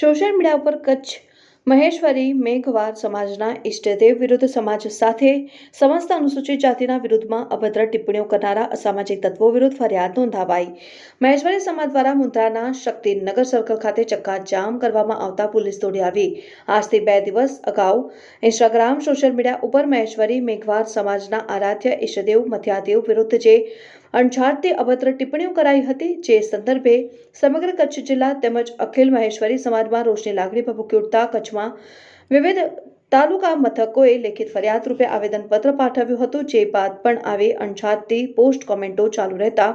Social media ઉપર કચ્છ મહેશ્વરી મેઘવાર સમાજના ઇષ્ટદેવ વિરુદ્ધ સમાજ સાથે સમસ્ત અનુસૂચિત જાતિના વિરુદ્ધમાં અભદ્ર ટિપ્પણીઓ કરનારા અસામાજિક તત્વો વિરુદ્ધ ફરિયાદ નોંધાવાઈ. મહેશ્વરી સમાજ દ્વારા મુન્દ્રાના શક્તિનગર સર્કલ ખાતે ચક્કાજામ કરવામાં આવતા પોલીસ દોડી આવી. આજથી બે દિવસ અગાઉ ઇન્સ્ટાગ્રામ સોશિયલ મીડિયા ઉપર મહેશ્વરી મેઘવાર સમાજના આરાધ્ય ઇષ્ટદેવ મથ્યાદેવ વિરુદ્ધ જે અણછાડતી અભદ્ર ટિપ્પણીઓ કરાઈ હતી, જે સંદર્ભે સમગ્ર કચ્છ જિલ્લા તેમજ અખિલ મહેશ્વરી સમાજમાં રોષની લાગણી ભભૂકી ઉઠતા કચ્છમાં વિવિધ તાલુકા મથકોએ લેખિત ફરિયાદ રૂપે આવેદનપત્ર પાઠવ્યું હતું, જે બાદ પણ આવી અણછાડતી પોસ્ટ કોમેન્ટો ચાલુ રહેતા.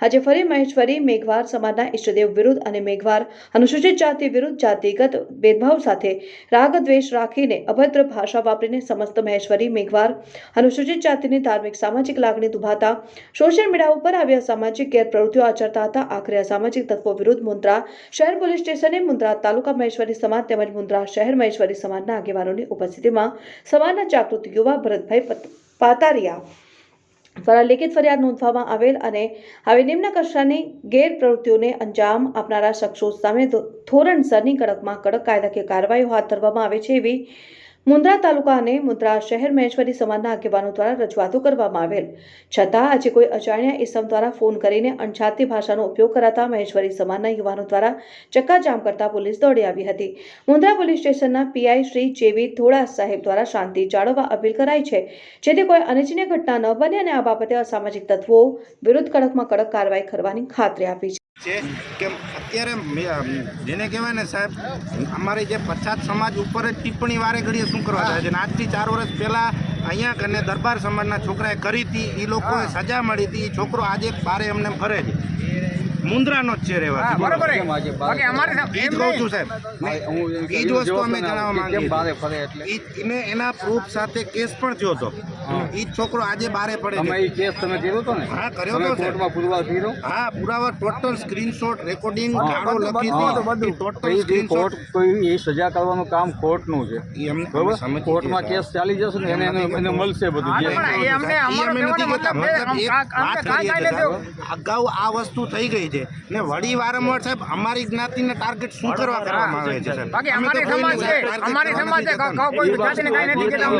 આજે ફરી મહેશ્વરી, મેઘવાર સમાજના ઈષ્ટદેવ વિરુદ્ધ અને મેઘવાર અનુસૂચિત જાતિ વિરુદ્ધ જાતિગત ભેદભાવ સાથે રાગ દ્વેષ રાખીને અભદ્ર ભાષા વાપરીને સમસ્ત મહેશ્વરી, મેઘવાર અનુસૂચિત જાતિની ધાર્મિક સામાજિક લાગણી દુભાતા. સોશિયલ મીડિયા ઉપર આવી અસામાજિક ગેરપ્રવૃત્તિઓ આચરતા હતા. આખરે અસામાજિક તત્વો વિરુદ્ધ મુન્દ્રા શહેર પોલીસ સ્ટેશને મુન્દ્રા તાલુકા મહેશ્વરી સમાજ તેમજ મુન્દ્રા શહેર મહેશ્વરી સમાજના આગેવાનોની ઉપસ્થિતિમાં સમાજના જાગૃત યુવા ભરતભાઈ પાતારિયા દ્વારા લેખિત ફરિયાદ નોંધવામાં આવેલ અને આવી નિમ્ન કક્ષાની ગેરપ્રવૃત્તિઓને અંજામ આપનારા શખ્સો સામે ધોરણસરની કડકમાં કડક કાયદાકીય કાર્યવાહીઓ હાથ ધરવામાં આવે છે એવી મુન્દ્રા તાલુકા અને મુન્દ્રા શહેર મહેશ્વરી સમાજના આગેવાનો દ્વારા રજૂઆતો કરવામાં આવેલ. છતાં આજે કોઈ અજાણ્યા ઇસમ દ્વારા ફોન કરીને અણછાતી ભાષાનો ઉપયોગ કરાતા મહેશ્વરી સમાજના યુવાનો દ્વારા ચક્કાજામ કરતા પોલીસ દોડી આવી હતી. મુન્દ્રા પોલીસ સ્ટેશનના PI Shri J V Dhola સાહેબ દ્વારા શાંતિ જાળવવા અપીલ કરાઈ છે. જેથી કોઈ અનિચ્છનીય ઘટના ન બને અને આ બાબતે અસામાજિક તત્વો વિરુદ્ધ કડકમાં કડક કાર્યવાહી કરવાની ખાતરી આપી છે. છે કે અત્યારે જેને કહેવાય ને સાહેબ અમારી જે પછાત સમાજ ઉપર જ ટિપ્પણી વારે ઘડીએ શું કરવા જાય છે? અને આજથી ચાર વર્ષ પહેલાં અહીંયા કને દરબાર સમાજના છોકરાએ કરી હતી એ લોકોએ સજા મળી હતી એ છોકરો આજે બારે એમને ફરે છે. મુન્દ્રાનો જ છે રહેવા બરોબર. બાકી અમારે સાહેબ એ જ એમ કહું છું સાહેબ. એ વસ્તુ અમે જણાવવા માંગીએ છીએ. ઈ- એને એના પ્રૂફ સાથે કેસ પણ થયો હતો. ઈ છોકરો આજે બારે પડે એ કેસ તમે કર્યો તો ને? હા, કર્યો તો કોર્ટમાં પુરવાર કર્યો? હા પુરાવા ટોટલ સ્ક્રીનશોટ રેકોર્ડિંગ હા, લખી હતી બધું. ટોટલ સ્ક્રીનશોટ કોઈ એ સજા કરવાનું કામ કોર્ટનું છે. બરોબર? કોર્ટમાં કેસ ચાલી જશે ને એને એને મળશે બધું જે અમને અમે કહેતા. મતલબ. અગાઉ આ વસ્તુ થઈ ગઈ છે. ને વળી વારંવાર સાહેબ અમારી જ્ઞાતિને ટાર્ગેટ શું કરવા કરવામાં આવે છે સાહેબ? બાકી અમારી સમાજ છે. અમારી સમાજ છે કોઈ જાતિને કાંઈ નથી કહેતા.